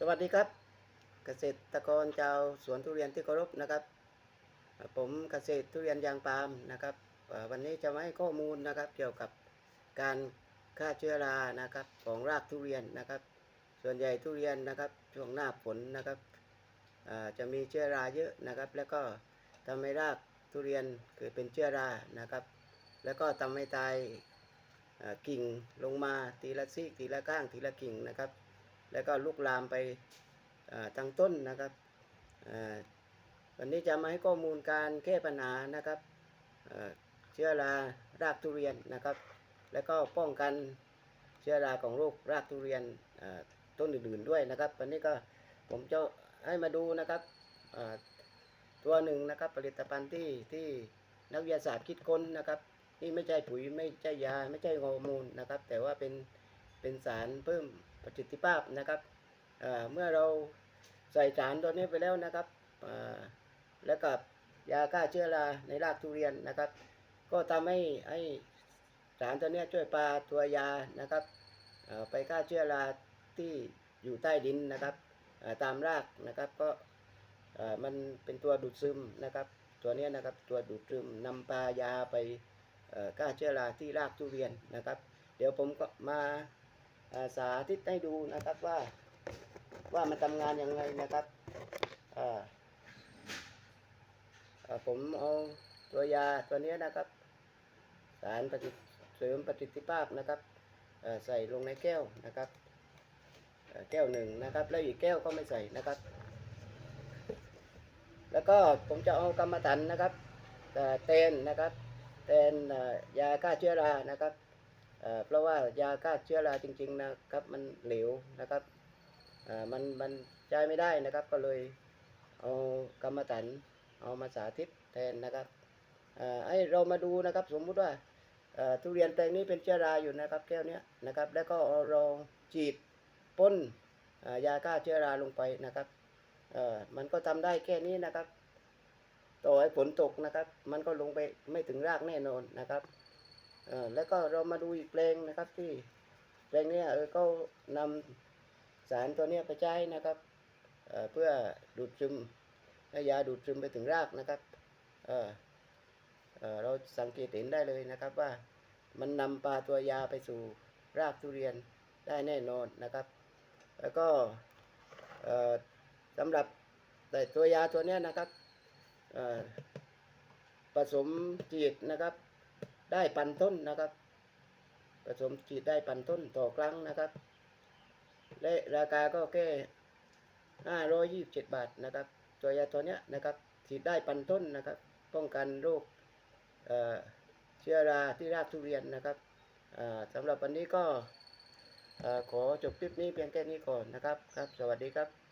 สวัสดีครับ เกษตรกรชาวสวนทุเรียนที่เคารพนะครับ ผมเกษตรทุเรียนยางปาล์มนะครับ วันนี้จะมาให้ข้อมูลนะครับ เกี่ยวกับการฆ่าเชื้อรานะครับของรากทุเรียนนะครับ ส่วนใหญ่ทุเรียนนะครับช่วงหน้าฝนนะครับจะมีเชื้อราเยอะนะครับ แล้วก็ทำให้รากทุเรียนเกิดเป็นเชื้อรานะครับ แล้วก็ทำให้ตายกิ่งลงมาทีละซีกทีละก้างทีละกิ่งนะครับ แล้วก็ลุกลามไปทางต้นนะครับวันนี้จะมาให้ข้อมูลการแก้ปัญหานะครับเชื้อรารากทุเรียนนะครับ แล้วก็ป้องกันเชื้อราของโรครากทุเรียนต้นอื่นๆด้วยนะครับ วันนี้ก็ผมจะให้มาดูนะครับตัวหนึ่งนะครับผลิตภัณฑ์ที่ที่นักวิทยาศาสตร์คิดค้นนะครับนี่ไม่ใช่ปุ๋ยไม่ใช่ยา ไม่ใช่ฮอร์โมนนะครับ แต่ว่าเป็น เป็นสารเพิ่มประสิทธิภาพนะครับเมื่อเราใส่สารตัวนี้ไปแล้วนะครับแล้วกับยาฆ่าเชื้อราในรากทุเรียนนะครับ ก็ทำให้ให้สารตัวนี้ช่วยปลาตัวยานะครับไปฆ่าเชื้อราที่อยู่ใต้ดินนะครับตามรากนะครับก็มันเป็นตัวดูดซึมนะครับ ตัวนี้นะครับตัวดูดซึมนำปลายาไปฆ่าเชื้อราที่รากทุเรียนนะครับ เดี๋ยวผมก็มา สาธิตให้ดูนะครับว่าว่ามันทำงานยังไงนะครับผมเอาตัวยาตัวนี้นะครับ สารปฏิเสริมประสิทธิภาพนะครับใส่ลงในแก้วนะครับแก้วหนึ่งนะครับ แล้วอีกแก้วก็ไม่ใส่นะครับ แล้วก็ผมจะเอากรรมฐานนะครับเตนนะครับเตนยาฆ่าเชื้อรานะครับ เพราะว่ายาฆ่าเชื้อราจริง ๆนะครับ มันเหลวนะครับมันมันใช้ไม่ได้นะครับ ก็เลยเอากรรมฐานเอามาสาธิตแทนนะครับเอ่อให้เรามาดูนะครับสมมุติว่าทุเรียนแปลงนี้เป็นเชื้อราอยู่นะครับ แก้วนี้นะครับ แล้วก็เราฉีดพ่นยาฆ่าเชื้อราลงไปนะครับมันก็ทำได้แค่นี้นะครับ ต่อให้ฝนตกนะครับ มันก็ลงไปไม่ถึงรากแน่นอนนะครับ เออแล้วก็เรามาดูอีกแปลงนะครับที่แปลงนี้เออก็นำสารตัวนี้ไปใช้นะครับเเพื่อดูดซึมให้ยาดูดซึมไปถึงรากนะครับเออเออเราสังเกตเห็นได้เลยนะครับว่ามันนำปลาตัวยาไปสู่รากทุเรียนได้แน่นอนนะครับ แล้วก็สำหรับแต่ตัวยาตัวนี้นะครับผสมฉีดนะครับ ได้พันต้นนะครับ ผสมฉีดได้พันต้นต่อครั้งนะครับ และราคาก็แค่ห้าร้อยยี่สิบเจ็ดบาทนะครับตัวยาตัวเนี้ยนะครับฉีดได้พันต้นนะครับ ป้องกันโรคเเชื้อราที่รากทุเรียนนะครับอ่าสำหรับวันนี้ก็อขอจบคลิปนี้เพียงแค่นี้ก่อนนะครับครับ สวัสดีครับ